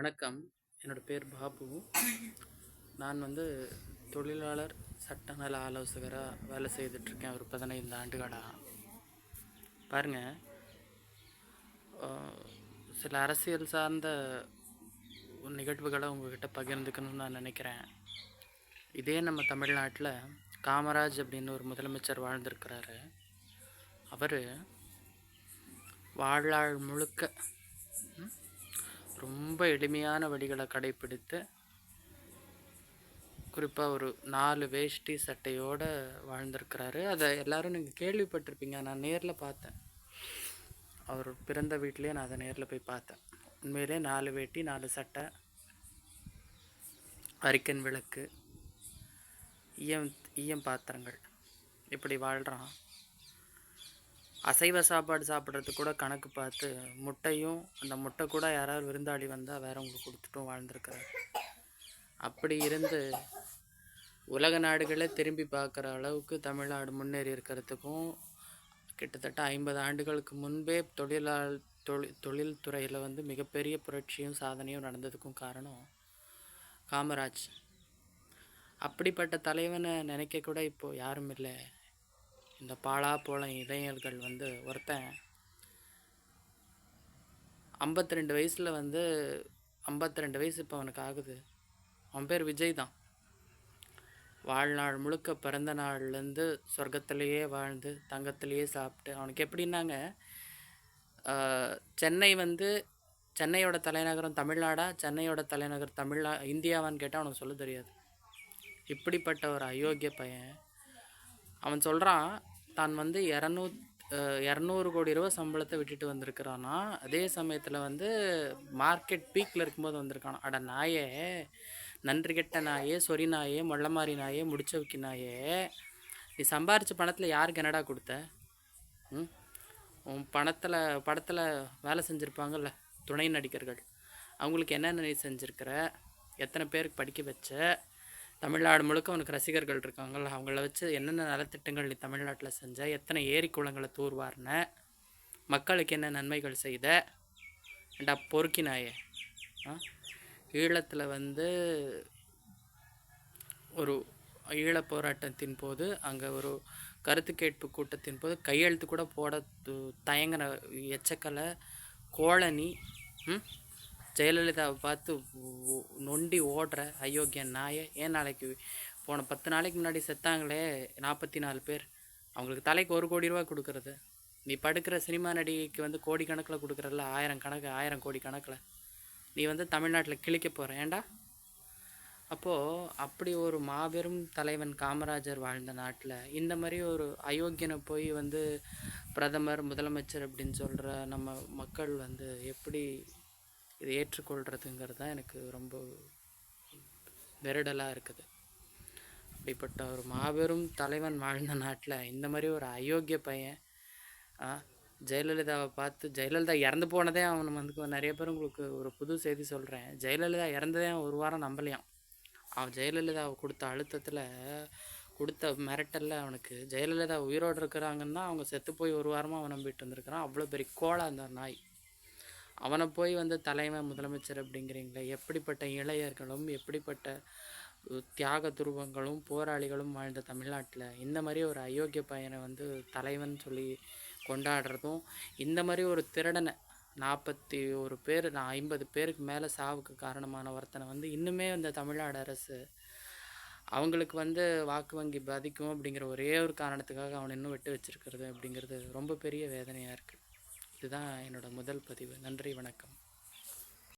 வணக்கம். என்னோட பேர் பாபு. நான் வந்து தொழிலாளர் சட்ட நல ஆலோசகராக வேலை செய்துட்ருக்கேன் ஒரு பதினைந்து ஆண்டுகளாக பாருங்கள் சில அரசியல் சார்ந்த நிகழ்வுகளை உங்கள்கிட்ட பகிர்ந்துக்கணும்னு நான் நினைக்கிறேன். இதே நம்ம தமிழ்நாட்டில் காமராஜ் அப்படின்னு ஒரு முதலமைச்சர் வாழ்ந்திருக்கிறாரு. அவர் வாழ்நாள் முழுக்க ரொம்ப எளிமையான வழிகளை கடைப்பிடித்து குறிப்பாக ஒரு நாலு வேஷ்டி சட்டையோடு வாழ்ந்திருக்கிறாரு. அதை எல்லாரும் நீங்கள் கேள்விப்பட்டிருப்பீங்க. நான் நேரில் பார்த்தேன். அவர் பிறந்த வீட்டிலேயே நான் அதை நேரில் போய் பார்த்தேன். உண்மையிலே நாலு வேட்டி நாலு சட்டை அரிக்கன் விளக்கு ஈயம் ஈயம் பாத்திரங்கள். இப்படி வாழ்கிறான் அசைவ சாப்பாடு சாப்பிட்றதுக்கு கூட கணக்கு பார்த்து முட்டையும் அந்த முட்டை கூட யாராவது விருந்தாளி வந்தால் வேறவங்களுக்கு கொடுத்துட்டும் வாழ்ந்திருக்கிறார். அப்படி இருந்து உலக நாடுகளே திரும்பி பார்க்குற அளவுக்கு தமிழ்நாடு முன்னேறி இருக்கிறதுக்கும் கிட்டத்தட்ட ஐம்பது ஆண்டுகளுக்கு முன்பே தொழிலாள் தொழில் தொழில்துறையில் வந்து மிகப்பெரிய புரட்சியும் சாதனையும் நடந்ததுக்கும் காரணம் காமராஜ். அப்படிப்பட்ட தலைவனை நினைக்க கூட இப்போது யாரும் இல்லை. இந்த பாலா போல இளைஞர்கள் வந்து ஒருத்தன் ஐம்பத்தி ரெண்டு வயசில் வந்து ஐம்பத்தி ரெண்டு வயசு இப்போ அவனுக்கு ஆகுது. அவன் பேர் விஜய் தான். வாழ்நாள் முழுக்க பிறந்த நாள்லேருந்து சொர்க்கத்திலேயே வாழ்ந்து தங்கத்திலேயே சாப்பிட்டு அவனுக்கு எப்படின்னாங்க? சென்னை வந்து சென்னையோட தலைநகரம் தமிழ்நாடா? சென்னையோட தலைநகர் தமிழ்நா இந்தியாவான்னு கேட்டால் அவனுக்கு சொல்ல தெரியாது. இப்படிப்பட்ட ஒரு அயோக்கிய பையன் அவன் சொல்கிறான் தான் வந்து இரநூ இரநூறு கோடி ரூபா சம்பளத்தை விட்டுட்டு வந்திருக்கிறானா அதே சமயத்தில் வந்து மார்க்கெட் பீக்கில் இருக்கும்போது வந்திருக்கான்? அட நாயே நன்றி கெட்ட நாயே சொறி நாயே மொள்ளமாரி நாயே முடிச்ச வைக்க நாயே நீ சம்பாரித்த பணத்தில் யாருக்கு என்னடா கொடுத்த? ம்? உன் பணத்தில் படத்தில் வேலை செஞ்சுருப்பாங்கல்ல துணை நடிகர்கள். அவங்களுக்கு என்னென்ன நீ செஞ்சுருக்கிற? எத்தனை பேருக்கு படிக்க வச்ச? தமிழ்நாடு முழுக்க உனக்கு ரசிகர்கள் இருக்காங்கல்ல அவங்கள வச்சு என்னென்ன நலத்திட்டங்கள் நீ தமிழ்நாட்டில் செஞ்ச எத்தனை ஏரி குளங்களை தூர்வாரின மக்களுக்கு என்ன நன்மைகள் செய்த ஏண்டா பொறுக்கினாயே ஈழத்தில் வந்து ஒரு ஈழ போராட்டத்தின் போது அங்கே ஒரு கருத்து கேட்பு கூட்டத்தின் போது கையெழுத்து கூட போட தயங்கின எச்சக்கலை கோழனி ம்? ஜெயலலிதாவை பார்த்து நொண்டி ஓடுற அயோக்கியன் நாயை ஏன் நாளைக்கு போன பத்து நாளைக்கு முன்னாடி செத்தாங்களே நாற்பத்தி நாலு பேர். அவங்களுக்கு தலைக்கு ஒரு கோடி ரூபா கொடுக்குறது. நீ படுக்கிற சினிமா நடிகைக்கு வந்து கோடி கணக்கில் கொடுக்குறல்ல ஆயிரம் கணக்கு ஆயிரம் கோடி கணக்கில். நீ வந்து தமிழ்நாட்டில் கிழிக்க போகிற ஏன்டா அப்போது அப்படி ஒரு மாபெரும் தலைவன் காமராஜர் வாழ்ந்த நாட்டில் இந்த மாதிரி ஒரு அயோக்கியனை போய் வந்து பிரதமர் முதலமைச்சர் அப்படின்னு சொல்கிற நம்ம மக்கள் வந்து எப்படி இதை ஏற்றுக்கொள்கிறதுங்கிறது தான் எனக்கு ரொம்ப நெருடலாக இருக்குது. அப்படிப்பட்ட ஒரு மாபெரும் தலைவன் வாழ்ந்த நாட்டில் இந்த மாதிரி ஒரு அயோக்கிய பையன் ஜெயலலிதாவை பார்த்து ஜெயலலிதா இறந்து போனதே அவன் வந்து நிறைய பேர் உங்களுக்கு ஒரு புது செய்தி சொல்கிறேன் ஜெயலலிதா இறந்ததே ஒரு வாரம் நம்பலையாம். அவன் ஜெயலலிதாவை கொடுத்த அழுத்தத்தில் கொடுத்த மிரட்டலில் அவனுக்கு ஜெயலலிதா உயிரோடு இருக்கிறாங்கன்னு தான் அவங்க செத்து போய் ஒரு வாரமாக அவன் நம்பிட்டு வந்திருக்கிறான் அவ்வளோ பெரிய கோலா அந்த நாய். அவனை போய் வந்து தலைவன் முதலமைச்சர் அப்படிங்கிறீங்களே எப்படிப்பட்ட இளையர்களும் எப்படிப்பட்ட தியாக துருவங்களும் போராளிகளும் வாழ்ந்த தமிழ்நாட்டில் இந்த மாதிரி ஒரு அயோக்கிய பையனை வந்து தலைவன் சொல்லி கொண்டாடுறதும் இந்த மாதிரி ஒரு திருடனை நாற்பத்தி ஒரு பேர் நான் ஐம்பது பேருக்கு மேலே சாவுக்கு காரணமான ஒருத்தனை வந்து இன்னுமே இந்த தமிழ்நாடு அரசு அவங்களுக்கு வந்து வாக்கு வங்கி பாதிக்கும் அப்படிங்கிற ஒரே ஒரு காரணத்துக்காக அவனை இன்னும் விட்டு வச்சிருக்கிறது அப்படிங்கிறது ரொம்ப பெரிய வேதனையாக இருக்குது இதுதான் என்னோடய முதல் பதிவு. நன்றி வணக்கம்.